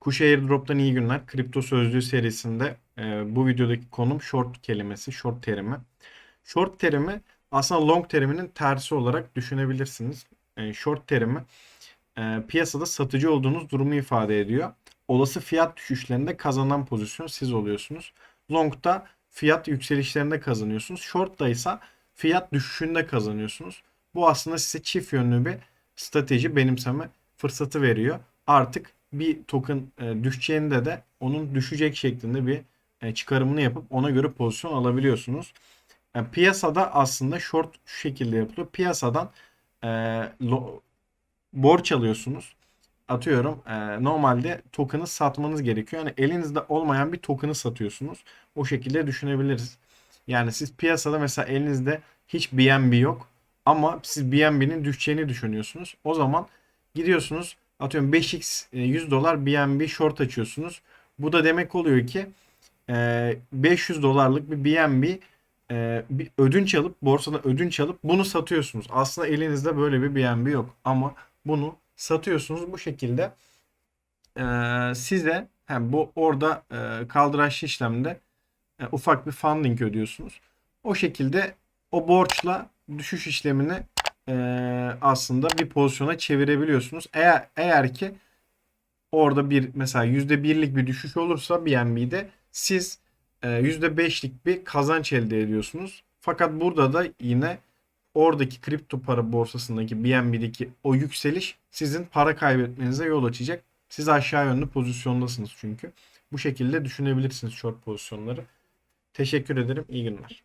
Kuş Airdrop'tan iyi günler. Kripto Sözlüğü serisinde e, bu videodaki konum short kelimesi, short terimi. Short terimi aslında long teriminin tersi olarak düşünebilirsiniz. E, short terimi e, piyasada satıcı olduğunuz durumu ifade ediyor. Olası fiyat düşüşlerinde kazanan pozisyon siz oluyorsunuz. Long'da fiyat yükselişlerinde kazanıyorsunuz. Short'ta ise fiyat düşüşünde kazanıyorsunuz. Bu aslında size çift yönlü bir strateji benimseme fırsatı veriyor. Artık bir token e, düşeceğinde de onun düşecek şeklinde bir e, çıkarımını yapıp ona göre pozisyon alabiliyorsunuz. Yani piyasada aslında short şu şekilde yapılıyor. Piyasadan e, lo- borç alıyorsunuz. Atıyorum e, normalde token'ı satmanız gerekiyor. Yani elinizde olmayan bir token'ı satıyorsunuz. O şekilde düşünebiliriz. Yani siz piyasada mesela elinizde hiç BNB yok ama siz BNB'nin düşeceğini düşünüyorsunuz. O zaman gidiyorsunuz atıyorum 5x e, 100 dolar BNB short açıyorsunuz. Bu da demek oluyor ki e, 500 dolarlık bir BNB e, bir ödünç alıp borsada ödünç alıp bunu satıyorsunuz. Aslında elinizde böyle bir BNB yok ama bunu satıyorsunuz bu şekilde e, size hem bu orada e, kaldıraçlı işlemde e, ufak bir funding ödüyorsunuz. O şekilde o borçla düşüş işlemini e, aslında bir pozisyona çevirebiliyorsunuz. Eğer eğer ki orada bir mesela %1'lik bir düşüş olursa BNB'de siz e, %5'lik bir kazanç elde ediyorsunuz. Fakat burada da yine oradaki kripto para borsasındaki BNB'deki o yükseliş sizin para kaybetmenize yol açacak. Siz aşağı yönlü pozisyondasınız çünkü. Bu şekilde düşünebilirsiniz short pozisyonları. Teşekkür ederim. İyi günler.